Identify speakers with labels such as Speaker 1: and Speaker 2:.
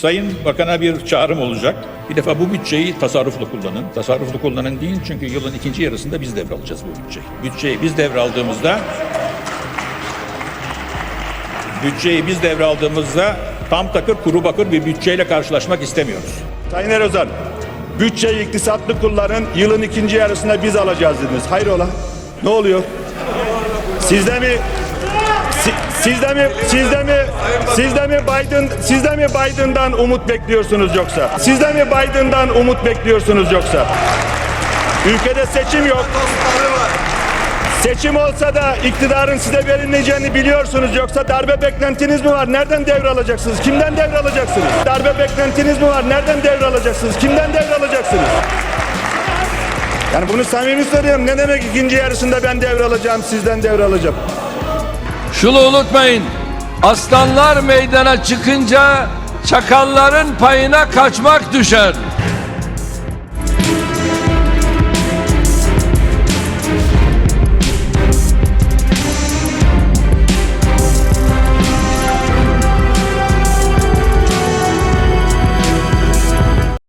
Speaker 1: Sayın Bakan'a bir çağrım olacak. Bir defa bu bütçeyi tasarruflu kullanın. Tasarruflu kullanın değil çünkü yılın ikinci yarısında biz devralacağız bu bütçeyi. Bütçeyi biz devraldığımızda bütçeyi biz devraldığımızda tam takır kuru bakır bir bütçeyle karşılaşmak istemiyoruz.
Speaker 2: Sayın Erözen, bütçeyi iktisatlı kullanın, yılın ikinci yarısında biz alacağız dediniz. Hayrola? Ne oluyor? Sizde mi si- Sizde mi sizde mi sizde mi Biden sizde mi Biden'dan umut bekliyorsunuz yoksa? Sizde mi Biden'dan umut bekliyorsunuz yoksa? Ülkede seçim yok. Seçim olsa da iktidarın size verilmeyeceğini biliyorsunuz yoksa darbe beklentiniz mi var? Nereden devralacaksınız? Kimden devralacaksınız? Darbe beklentiniz mi var? Nereden devralacaksınız? Kimden devralacaksınız? Yani bunu samimi söylüyorum. Ne demek ikinci yarısında ben devralacağım, sizden devralacağım?
Speaker 3: Şunu unutmayın. Aslanlar meydana çıkınca çakalların payına kaçmak düşer.